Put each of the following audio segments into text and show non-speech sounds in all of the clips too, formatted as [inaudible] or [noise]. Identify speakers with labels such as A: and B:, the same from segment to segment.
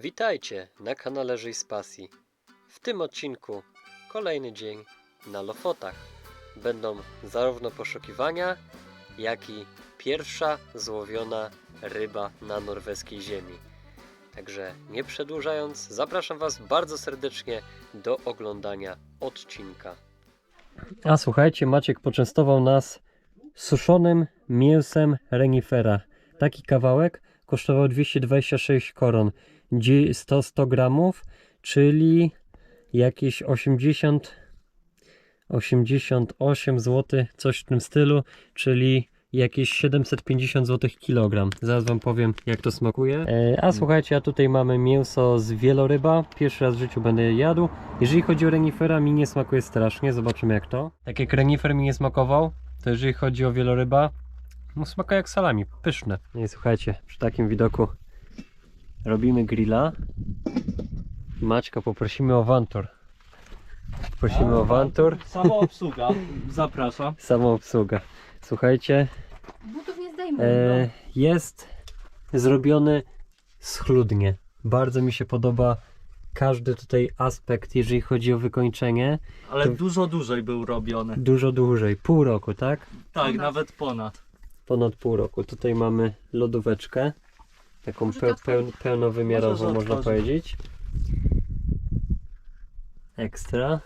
A: Witajcie na kanale Żyj z Pasji. W tym odcinku kolejny dzień na Lofotach. Będą zarówno poszukiwania, jak i pierwsza złowiona ryba na norweskiej ziemi. Także nie przedłużając, zapraszam Was bardzo serdecznie do oglądania odcinka. A słuchajcie, Maciek poczęstował nas suszonym mięsem renifera. Taki kawałek kosztował 226 koron. Dzi- 100, 100 gramów, czyli jakieś 80 88 zł, coś w tym stylu, czyli jakieś 750 zł kilogram. Zaraz Wam powiem, jak to smakuje. E, a słuchajcie, a tutaj mamy mięso z wieloryba. Pierwszy raz w życiu będę je jadł. Jeżeli chodzi o renifera, mi nie smakuje strasznie. Zobaczymy jak to. Tak jak renifer mi nie smakował, to jeżeli chodzi o wieloryba, no smakuje jak salami, pyszne. I słuchajcie, przy takim widoku robimy grilla. Maćka poprosimy o wantur. Prosimy o wantur,
B: Sama obsługa, zapraszam.
A: samą obsługę. Słuchajcie,
C: Butów nie zdejmuj.
A: e, jest zrobiony schludnie. Bardzo mi się podoba każdy tutaj aspekt, jeżeli chodzi o wykończenie.
B: Ale
A: To-
B: dużo dłużej był robiony.
A: Dużo dłużej, pół roku, tak?
B: Tak,
C: Ponad.
B: nawet ponad.
A: Ponad pół roku. Tutaj mamy lodóweczkę. Taką
C: Możecie
A: peł, pełnowymiarową, można powiedzieć. Ekstra.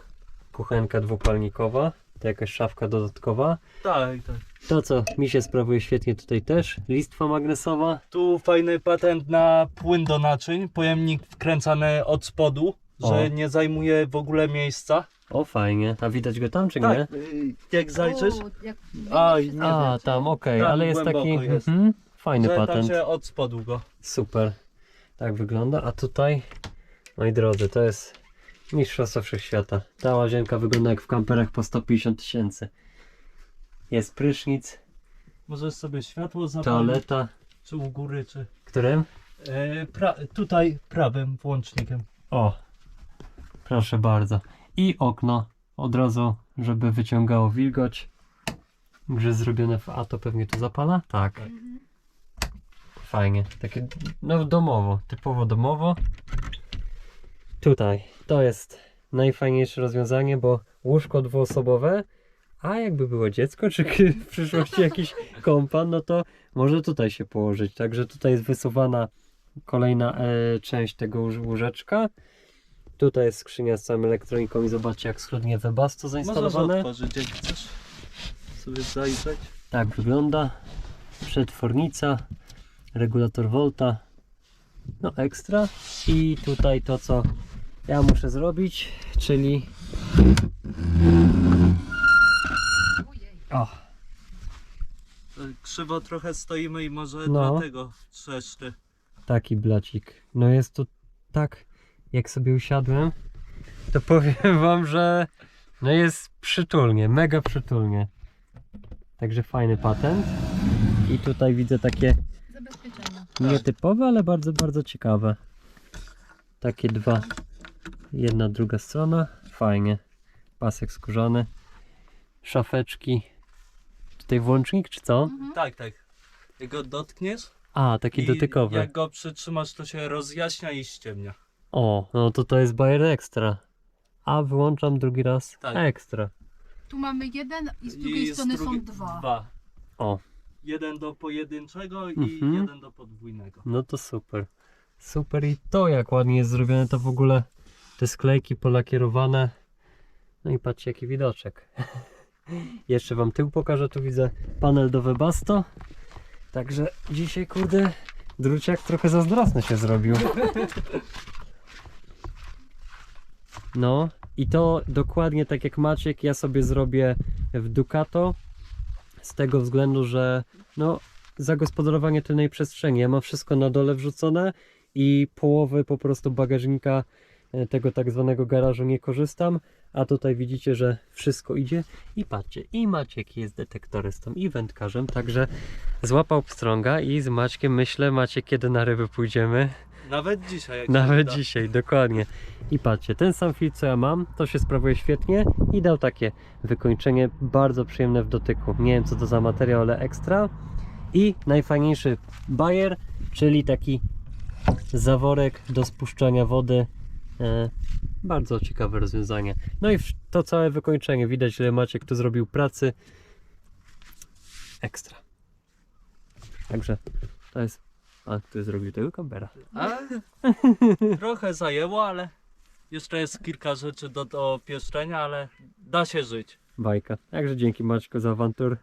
A: Kuchenka dwupalnikowa. To jakaś szafka dodatkowa.
B: Tak, tak.
A: To co mi się sprawuje świetnie tutaj też. Listwa magnesowa.
B: Tu fajny patent na płyn do naczyń. Pojemnik wkręcany od spodu,
A: O.
B: że nie zajmuje w ogóle miejsca.
A: O fajnie. A widać go tam czy nie?
B: Tak, y, jak zajrzysz,
C: O, jak
B: A, nie
A: A, tam okej,
B: Tak,
A: ale jest taki
B: jest.
A: mhm, fajny
B: że
A: patent.
B: tak się od spodu go.
A: Super. Tak wygląda. A tutaj, moi drodzy, to jest mistrzostwo wszechświata. Ta łazienka wygląda jak w kamperach po 150 tysięcy. Jest prysznic,
B: Możesz sobie światło zapalić,
A: toaleta.
B: czy u góry, czy...
A: Którym?
B: E, pra... Tutaj prawym włącznikiem.
A: O, proszę bardzo. I okno od razu, żeby wyciągało wilgoć. Grze zrobione w A to pewnie to zapala? Tak.
C: Mhm.
A: Fajnie. Takie, no domowo, typowo domowo. Tutaj, to jest najfajniejsze rozwiązanie, bo łóżko dwuosobowe, a jakby było dziecko, czy w przyszłości jakiś [laughs] kompan, no to może tutaj się położyć. Także tutaj jest wysuwana kolejna e, część tego łóż- łóżeczka. Tutaj jest skrzynia z całą elektroniką i zobaczcie jak schludnie Webasto
B: Możesz
A: zainstalowane.
B: otworzyć, jak chcesz sobie zajrzeć.
A: Tak wygląda. Przetwornica, regulator volta. No ekstra. I tutaj to co ja muszę zrobić, czyli o,
B: Krzywo trochę stoimy i może
A: No.
B: dlatego trzeszczy.
A: taki blacik. No jest to tak, jak sobie usiadłem, to powiem wam, że no jest przytulnie, mega przytulnie. Także fajny patent. I tutaj widzę takie
C: Zabezpieczenia.
A: Nietypowe, ale bardzo, bardzo ciekawe. Takie dwa. Jedna, druga strona. Fajnie. Pasek skórzany. Szafeczki. Tutaj włącznik, czy co?
C: Mhm.
B: Tak, tak. Jak go dotkniesz
A: A, taki
B: i
A: dotykowy.
B: jak go przytrzymasz, to się rozjaśnia i ściemnia.
A: O, no to to jest Bayer Extra. A, wyłączam drugi raz.
B: Tak.
A: Ekstra.
C: Tu mamy jeden i z drugiej
B: z
C: strony są dwa.
B: Dwa.
A: O,
B: Jeden do pojedynczego i
A: Mhm.
B: jeden do podwójnego.
A: no to super. Super i to jak ładnie jest zrobione, to w ogóle te sklejki polakierowane. No i patrzcie jaki widoczek. [laughs] Jeszcze wam tył pokażę, tu widzę panel do Webasto. Także dzisiaj kurde druciak trochę zazdrosny się zrobił. No i to dokładnie tak jak Maciek, ja sobie zrobię w Ducato z tego względu, że no zagospodarowanie tylnej przestrzeni. Ja mam wszystko na dole wrzucone i połowy po prostu bagażnika e, tego tak zwanego garażu nie korzystam, a tutaj widzicie, że wszystko idzie. I patrzcie, i Maciek jest detektorystą i wędkarzem, także złapał pstrąga i z Maćkiem myślę, Maciek kiedy na ryby pójdziemy,
B: Nawet dzisiaj. Jak
A: nawet dzisiaj, dokładnie. I patrzcie, ten sam filtr co ja mam, to się sprawuje świetnie i dał takie wykończenie bardzo przyjemne w dotyku. Nie wiem co to za materiał, ale ekstra. I najfajniejszy bajer, czyli taki zaworek do spuszczania wody. E, bardzo ciekawe rozwiązanie. No i to całe wykończenie. Widać, ile Maciek tu zrobił pracy. Ekstra. Także to jest. A kto zrobił tego kampera?
B: A, trochę zajęło, ale jeszcze jest kilka rzeczy do dopieszczenia, ale da się żyć.
A: Bajka. Także dzięki Maćku za awantur.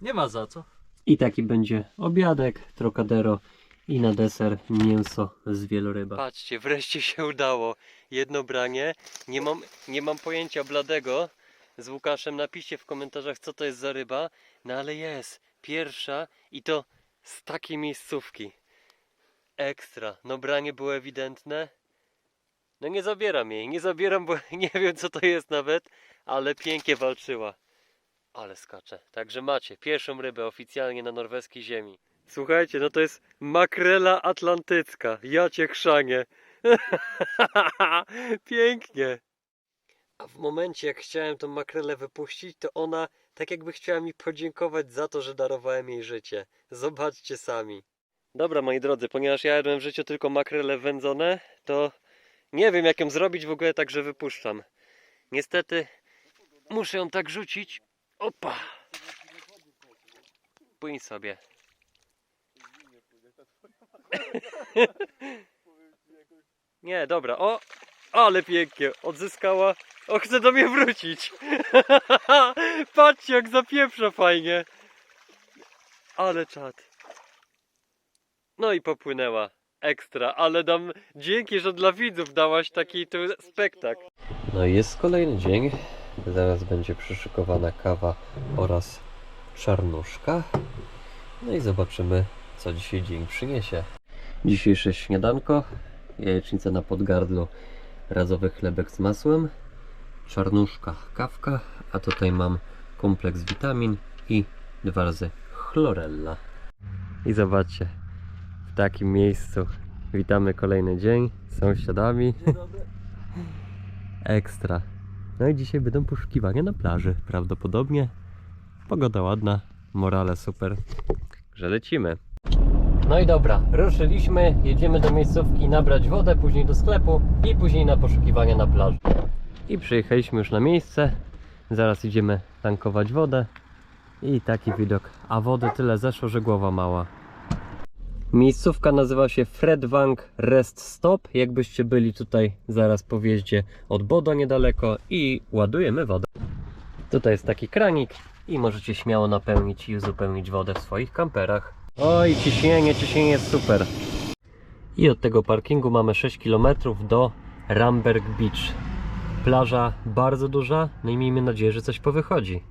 B: Nie ma za co.
A: I taki będzie obiadek, trocadero i na deser mięso z wieloryba. Patrzcie, wreszcie się udało. Jedno branie. Nie mam, nie mam pojęcia bladego. Z Łukaszem napiszcie w komentarzach co to jest za ryba. No ale jest. Pierwsza i to z takiej miejscówki. Ekstra. No branie było ewidentne. No nie zabieram jej, nie zabieram, bo [laughs] nie wiem co to jest nawet, ale pięknie walczyła. Ale skacze. Także macie pierwszą rybę oficjalnie na norweskiej ziemi. Słuchajcie, no to jest makrela atlantycka. Ja cię chrzanie. [laughs] Pięknie. A w momencie jak chciałem tą makrelę wypuścić, to ona tak jakby chciała mi podziękować za to, że darowałem jej życie. Zobaczcie sami. Dobra, moi drodzy, ponieważ ja jadłem w życiu tylko makrele wędzone, to nie wiem jak ją zrobić w ogóle, także wypuszczam. Niestety muszę ją tak rzucić, Opa! Płyń sobie. [laughs] Nie, dobra. O! Ale pięknie. Odzyskała. O, chce do mnie wrócić. [laughs] Patrzcie, jak zapieprza fajnie. Ale czad. No i popłynęła. Ekstra, ale dam dzięki, że dla widzów dałaś taki tu spektakl. No i jest kolejny dzień. Zaraz będzie przyszykowana kawa oraz czarnuszka. No i zobaczymy, co dzisiaj dzień przyniesie. Dzisiejsze śniadanko, jajecznica na podgardlu, razowy chlebek z masłem, czarnuszka, kawka, a tutaj mam kompleks witamin i dwa razy chlorella. I zobaczcie, w takim miejscu witamy kolejny dzień z sąsiadami. [laughs] Ekstra. No i dzisiaj będą poszukiwania na plaży, prawdopodobnie. Pogoda ładna, morale super. Że lecimy. No i dobra, ruszyliśmy, jedziemy do miejscówki nabrać wodę, później do sklepu i później na poszukiwania na plaży. I przyjechaliśmy już na miejsce. Zaraz idziemy tankować wodę. I taki widok. A wody tyle zeszło, że głowa mała. Miejscówka nazywa się Fredwang Rest Stop. Jakbyście byli tutaj zaraz po wjeździe od Bodo niedaleko i ładujemy wodę. Tutaj jest taki kranik i możecie śmiało napełnić i uzupełnić wodę w swoich kamperach. Oj, ciśnienie, ciśnienie jest super. I od tego parkingu mamy 6 km do Ramberg Beach. Plaża bardzo duża, no i miejmy nadzieję, że coś powychodzi.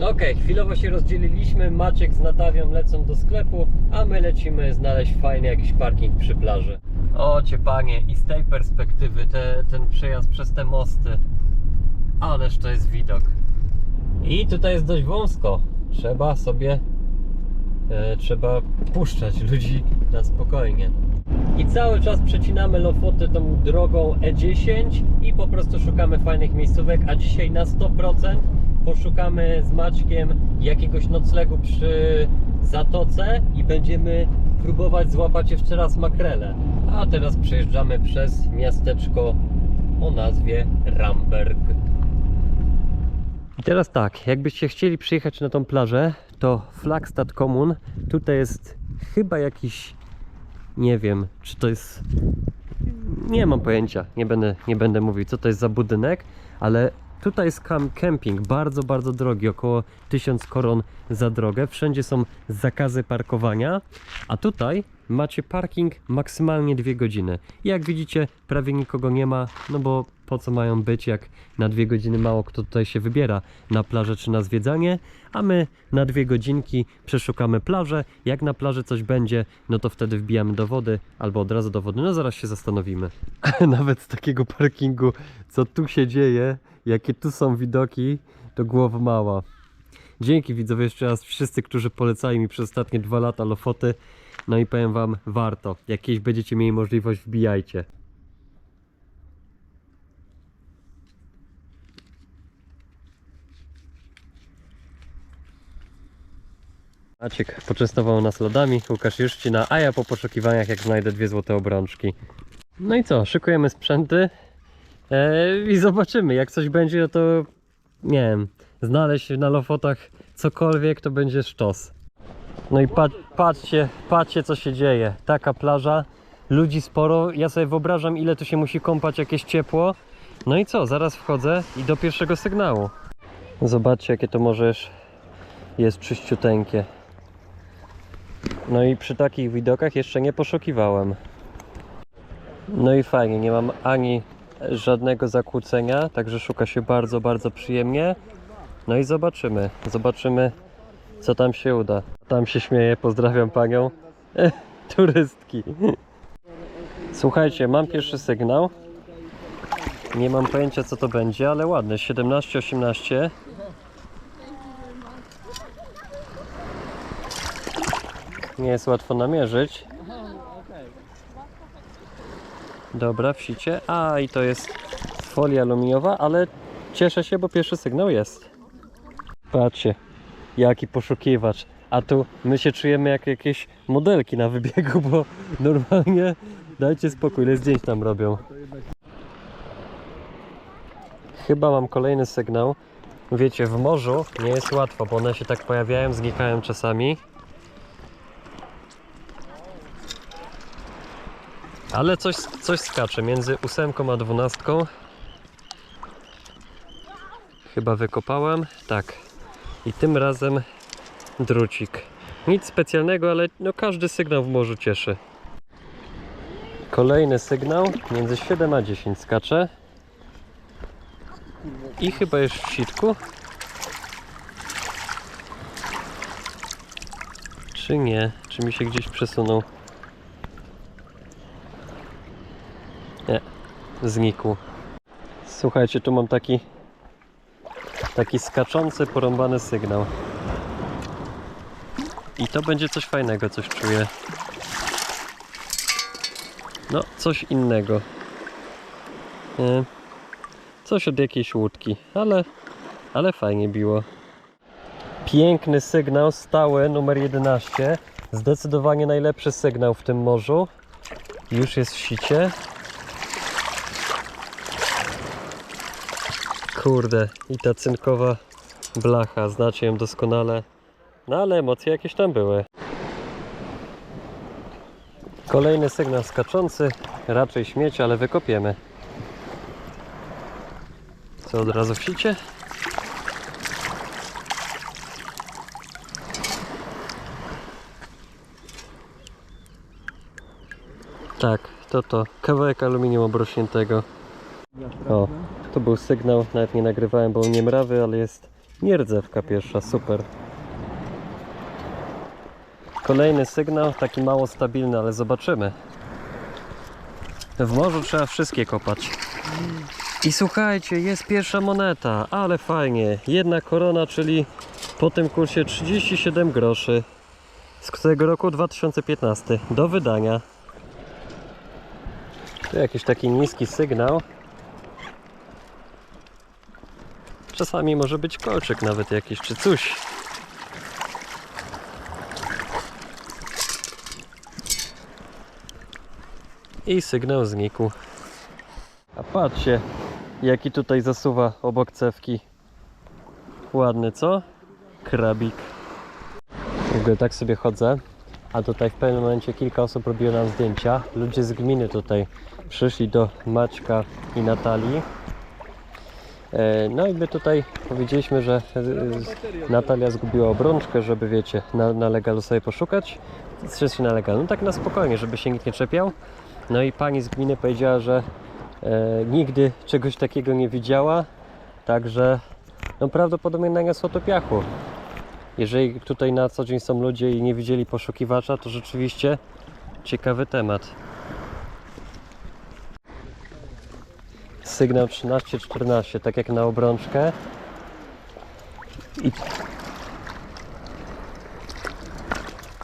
A: Okej, chwilowo się rozdzieliliśmy. Maciek z Natawią lecą do sklepu, a my lecimy znaleźć fajny jakiś parking przy plaży. O cię panie, i z tej perspektywy te, ten przejazd przez te mosty. Ależ to jest widok. I tutaj jest dość wąsko. Trzeba sobie e, trzeba puszczać ludzi na spokojnie. I cały czas przecinamy Lofoty tą drogą E10 i po prostu szukamy fajnych miejscówek, a dzisiaj na 100% poszukamy z Maćkiem jakiegoś noclegu przy zatoce i będziemy próbować złapać jeszcze raz makrele. A teraz przejeżdżamy przez miasteczko o nazwie Ramberg. I teraz tak, jakbyście chcieli przyjechać na tą plażę, to Flagstad Common, tutaj jest chyba jakiś, nie wiem, czy to jest, nie mam pojęcia, nie będę, nie będę mówił co to jest za budynek, ale tutaj jest cam camping, bardzo, bardzo drogi, około 1000 koron za drogę, wszędzie są zakazy parkowania, a tutaj macie parking maksymalnie 2 godziny. Jak widzicie, prawie nikogo nie ma, no bo po co mają być, jak na dwie godziny mało kto tutaj się wybiera na plażę czy na zwiedzanie, a my na dwie godzinki przeszukamy plażę. Jak na plaży coś będzie, no to wtedy wbijamy do wody albo od razu do wody. No zaraz się zastanowimy. [laughs] Nawet z takiego parkingu, co tu się dzieje, jakie tu są widoki, to głowa mała. Dzięki widzowie jeszcze raz wszyscy, którzy polecali mi przez ostatnie dwa lata Lofoty. No i powiem wam, warto. Jak kiedyś będziecie mieli możliwość, wbijajcie. Maciek poczęstował nas lodami, Łukasz już cina, a ja po poszukiwaniach jak znajdę dwie złote obrączki. No i co, szykujemy sprzęty e, i zobaczymy, jak coś będzie, no to nie wiem, znaleźć na lofotach cokolwiek, to będzie sztos. No i pat, patrzcie, patrzcie co się dzieje, taka plaża, ludzi sporo, ja sobie wyobrażam ile tu się musi kąpać jakieś ciepło. No i co, zaraz wchodzę i do pierwszego sygnału. Zobaczcie jakie to możesz jest czyściuteńkie. No i przy takich widokach jeszcze nie poszukiwałem. No i fajnie, nie mam ani żadnego zakłócenia, także szuka się bardzo, bardzo przyjemnie. No i zobaczymy, zobaczymy co tam się uda. Tam się śmieje, pozdrawiam panią. [laughs] Turystki. Słuchajcie, mam pierwszy sygnał. Nie mam pojęcia co to będzie, ale ładne. 17-18. Nie jest łatwo namierzyć. Dobra, wsicie. A i to jest folia aluminiowa, ale cieszę się, bo pierwszy sygnał jest. Patrzcie, jaki poszukiwacz. A tu my się czujemy jak jakieś modelki na wybiegu, bo normalnie dajcie spokój, ile zdjęć tam robią. Chyba mam kolejny sygnał. Wiecie, w morzu nie jest łatwo, bo one się tak pojawiają, znikają czasami. Ale coś, coś skacze między ósemką a dwunastką. Chyba wykopałem. Tak. I tym razem drucik. Nic specjalnego, ale no każdy sygnał w morzu cieszy. Kolejny sygnał między 7 a 10 skacze. I chyba już w sitku. Czy nie? Czy mi się gdzieś przesunął? Znikł. Słuchajcie, tu mam taki taki skaczący, porąbany sygnał. I to będzie coś fajnego, coś czuję. No, coś innego. Coś od jakiejś łódki, ale, ale fajnie biło. Piękny sygnał, stały, numer 11. Zdecydowanie najlepszy sygnał w tym morzu. Już jest w sicie. Kurde, i ta cynkowa blacha, znacie ją doskonale. No ale emocje jakieś tam były. Kolejny sygnał skaczący, raczej śmieć, ale wykopiemy. Co od razu w sicie? Tak, to to. Kawałek aluminium obrośniętego. O, to był sygnał, nawet nie nagrywałem, bo nie mrawy, ale jest nierdzewka pierwsza, super. Kolejny sygnał, taki mało stabilny, ale zobaczymy. W morzu trzeba wszystkie kopać. I słuchajcie, jest pierwsza moneta, ale fajnie. Jedna korona, czyli po tym kursie 37 groszy. Z którego roku? 2015. Do wydania. Tu jakiś taki niski sygnał. Czasami może być kolczyk nawet jakiś, czy coś. I sygnał znikł. A patrzcie, jaki tutaj zasuwa obok cewki. Ładny, co? Krabik. W ogóle tak sobie chodzę, a tutaj w pewnym momencie kilka osób robiło nam zdjęcia. Ludzie z gminy tutaj przyszli do Maćka i Natalii. E, No i my tutaj powiedzieliśmy, że e, Natalia zgubiła obrączkę, żeby wiecie, na, na legalu sobie poszukać. Wszyscy na legalu, no tak na spokojnie, żeby się nikt nie czepiał. No i pani z gminy powiedziała, że e, nigdy czegoś takiego nie widziała, także no prawdopodobnie naniosło to piachu. Jeżeli tutaj na co dzień są ludzie i nie widzieli poszukiwacza, to rzeczywiście ciekawy temat. Sygnał 13-14, tak jak na obrączkę. I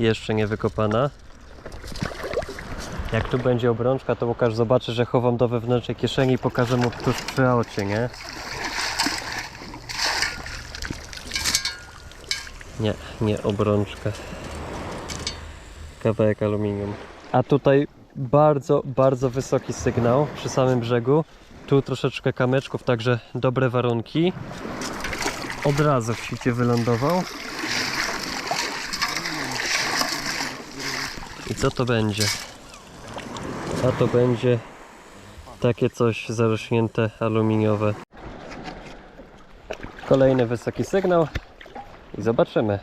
A: jeszcze nie wykopana. Jak tu będzie obrączka, to Łukasz zobaczy, że chowam do wewnętrznej kieszeni i pokażę mu tuż przy aucie, nie? Nie, nie obrączkę. Kawałek aluminium. A tutaj bardzo, bardzo wysoki sygnał przy samym brzegu. Tu troszeczkę kamyczków, także dobre warunki. Od razu w sicie wylądował. I co to będzie? A to będzie takie coś zarośnięte aluminiowe. Kolejny wysoki sygnał i zobaczymy.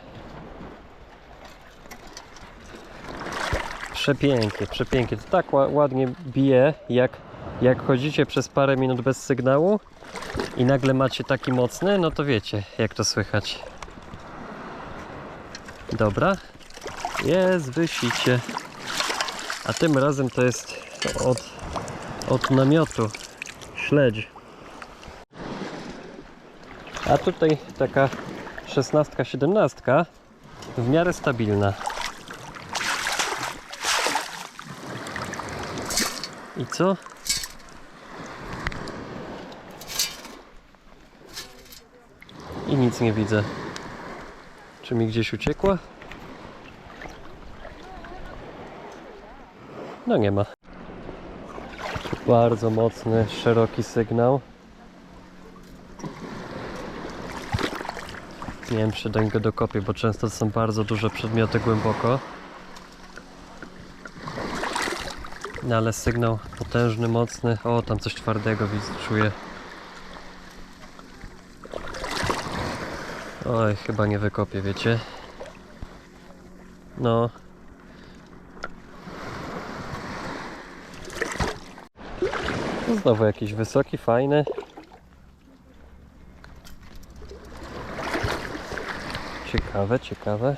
A: Przepięknie, przepięknie. To tak ła- ładnie bije, jak, jak chodzicie przez parę minut bez sygnału i nagle macie taki mocny, no to wiecie, jak to słychać. Dobra, jest wysicie. A tym razem to jest od, od namiotu. Śledź. A tutaj taka szesnastka, siedemnastka w miarę stabilna. I co? Nic nie widzę. Czy mi gdzieś uciekła? No nie ma. Bardzo mocny, szeroki sygnał. Nie wiem, czy go dokopię, bo często to są bardzo duże przedmioty głęboko. No ale sygnał potężny, mocny. O, tam coś twardego widzę, czuję. Oj, chyba nie wykopię, wiecie? No. Znowu jakiś wysoki, fajny. Ciekawe, ciekawe.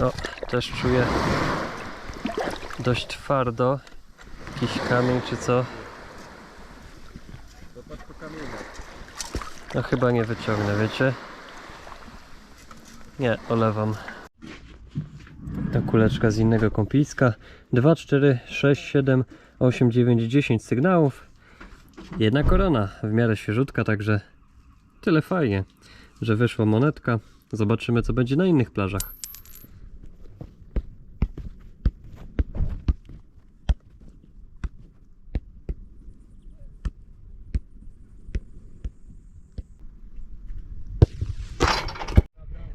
A: O, też czuję dość twardo. Jakiś kamień czy co? No chyba nie wyciągnę, wiecie? Nie, olewam. Ta kuleczka z innego kąpiska. 2, 4, 6, 7, 8, 9, 10 sygnałów. Jedna korona, w miarę świeżutka, także tyle fajnie, że wyszła monetka. Zobaczymy co będzie na innych plażach.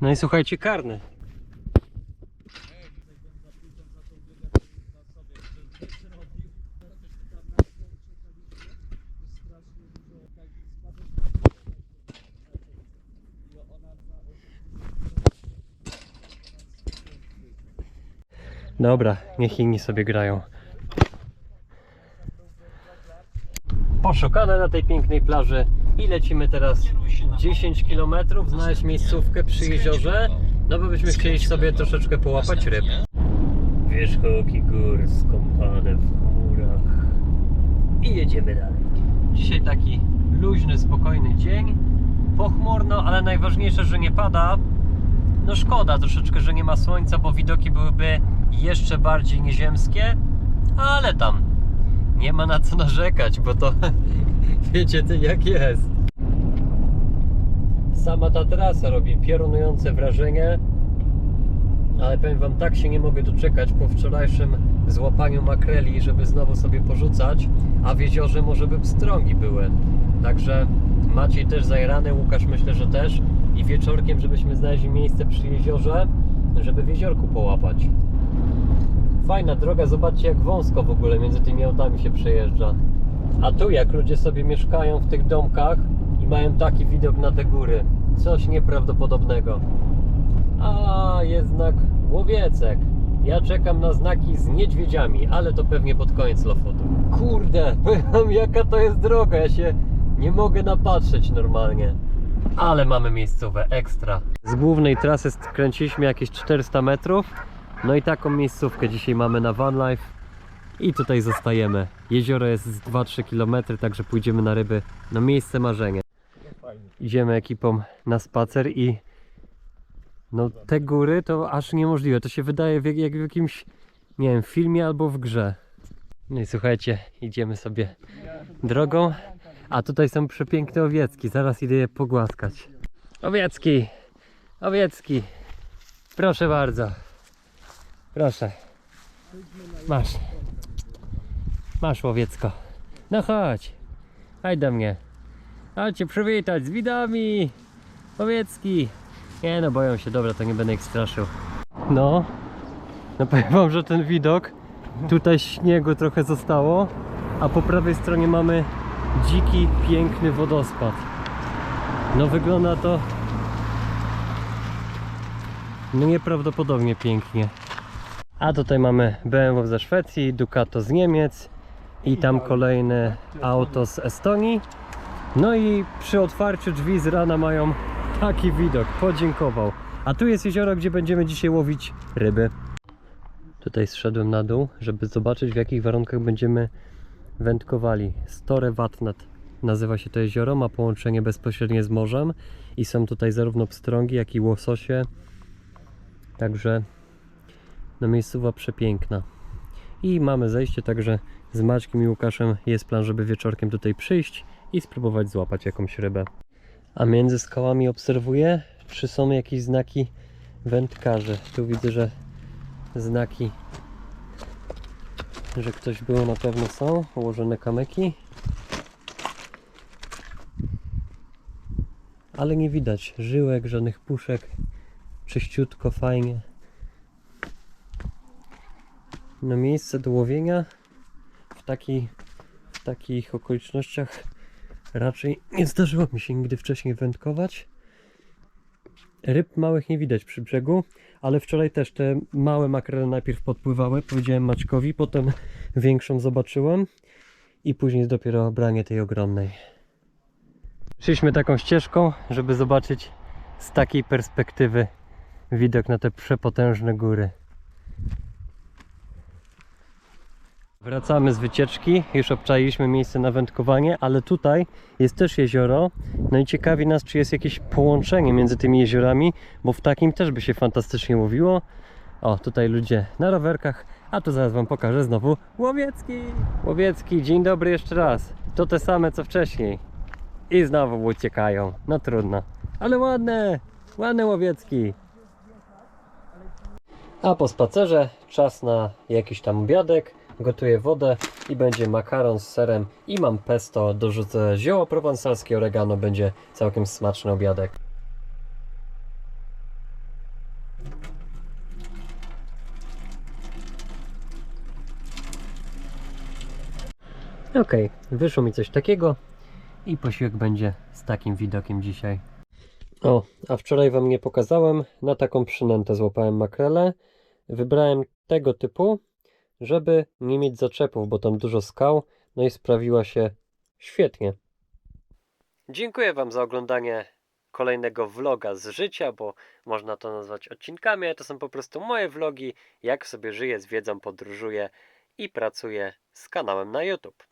A: No i słuchajcie, karny. Dobra, niech inni sobie grają. Poszukane na tej pięknej plaży i lecimy teraz 10 km, znaleźć miejscówkę przy jeziorze, no bo byśmy chcieli sobie troszeczkę połapać ryb. Wierzchołki gór skąpane w chmurach i jedziemy dalej. Dzisiaj taki luźny, spokojny dzień, pochmurno, ale najważniejsze, że nie pada. No szkoda troszeczkę, że nie ma słońca, bo widoki byłyby jeszcze bardziej nieziemskie, ale tam nie ma na co narzekać, bo to [laughs] wiecie ty jak jest. Sama ta trasa robi piorunujące wrażenie, ale powiem wam, tak się nie mogę doczekać po wczorajszym złapaniu makreli, żeby znowu sobie porzucać, a w jeziorze może by pstrągi były. Także Maciej też zajrany, Łukasz myślę, że też i wieczorkiem, żebyśmy znaleźli miejsce przy jeziorze, żeby w jeziorku połapać. Fajna droga, zobaczcie jak wąsko w ogóle między tymi autami się przejeżdża. A tu jak ludzie sobie mieszkają w tych domkach i mają taki widok na te góry. Coś nieprawdopodobnego. A jest znak łowiecek. Ja czekam na znaki z niedźwiedziami, ale to pewnie pod koniec Lofotu. Kurde, [laughs] powiem jaka to jest droga, ja się nie mogę napatrzeć normalnie. Ale mamy miejscowe ekstra. Z głównej trasy skręciliśmy jakieś 400 metrów. No i taką miejscówkę dzisiaj mamy na Van Life. I tutaj zostajemy. Jezioro jest z 2-3 km, także pójdziemy na ryby. No miejsce marzenia. Idziemy ekipą na spacer i No te góry to aż niemożliwe. To się wydaje w, jak- w jakimś, nie wiem, filmie albo w grze. No i słuchajcie, idziemy sobie drogą. A tutaj są przepiękne owiecki. Zaraz idę je pogłaskać. Owiecki! Owiecki! Proszę bardzo. Proszę. Masz. Masz łowiecko. No chodź. Chodź do mnie. Chodź cię przywitać z widami. Owiecki. Nie no, boją się. Dobra, to nie będę ich straszył. No. No [laughs] powiem wam, że ten widok. Tutaj śniegu trochę zostało. A po prawej stronie mamy dziki, piękny wodospad. No wygląda to no nieprawdopodobnie pięknie. A tutaj mamy BMW ze Szwecji, Ducato z Niemiec i tam kolejne auto z Estonii. No i przy otwarciu drzwi z rana mają taki widok. Podziękował. A tu jest jezioro, gdzie będziemy dzisiaj łowić ryby. Tutaj zszedłem na dół, żeby zobaczyć w jakich warunkach będziemy wędkowali. Store Vatnat nazywa się to jezioro, ma połączenie bezpośrednie z morzem i są tutaj zarówno pstrągi, jak i łososie. Także no miejscowa przepiękna. I mamy zejście, także z Maćkiem i Łukaszem jest plan, żeby wieczorkiem tutaj przyjść i spróbować złapać jakąś rybę. A między skałami obserwuję, czy są jakieś znaki wędkarzy. Tu widzę, że znaki, że ktoś był na pewno są, ułożone kamyki. Ale nie widać żyłek, żadnych puszek. Czyściutko, fajnie. No miejsce do łowienia w, taki, w takich okolicznościach raczej nie zdarzyło mi się nigdy wcześniej wędkować. Ryb małych nie widać przy brzegu, ale wczoraj też te małe makrele najpierw podpływały, powiedziałem Maćkowi, potem większą zobaczyłem i później dopiero branie tej ogromnej. Szliśmy taką ścieżką, żeby zobaczyć z takiej perspektywy widok na te przepotężne góry. Wracamy z wycieczki, już obczaliśmy miejsce na wędkowanie, ale tutaj jest też jezioro. No i ciekawi nas, czy jest jakieś połączenie między tymi jeziorami, bo w takim też by się fantastycznie łowiło. O, tutaj ludzie na rowerkach, a tu zaraz Wam pokażę znowu Łowiecki. Łowiecki, dzień dobry jeszcze raz. To te same co wcześniej. I znowu uciekają. No trudno. Ale ładne, ładne Łowiecki. A po spacerze czas na jakiś tam obiadek. Gotuję wodę i będzie makaron z serem i mam pesto, dorzucę zioło prowansalskie, oregano, będzie całkiem smaczny obiadek. Okej, wyszło mi coś takiego i posiłek będzie z takim widokiem dzisiaj. O, a wczoraj Wam nie pokazałem, na taką przynętę złapałem makrelę. Wybrałem tego typu, żeby nie mieć zaczepów, bo tam dużo skał, no i sprawiła się świetnie. Dziękuję Wam za oglądanie kolejnego vloga z życia, bo można to nazwać odcinkami, ale to są po prostu moje vlogi, jak sobie żyję, zwiedzam, podróżuję i pracuję z kanałem na YouTube.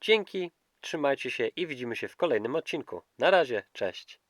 A: Dzięki, trzymajcie się i widzimy się w kolejnym odcinku. Na razie, cześć.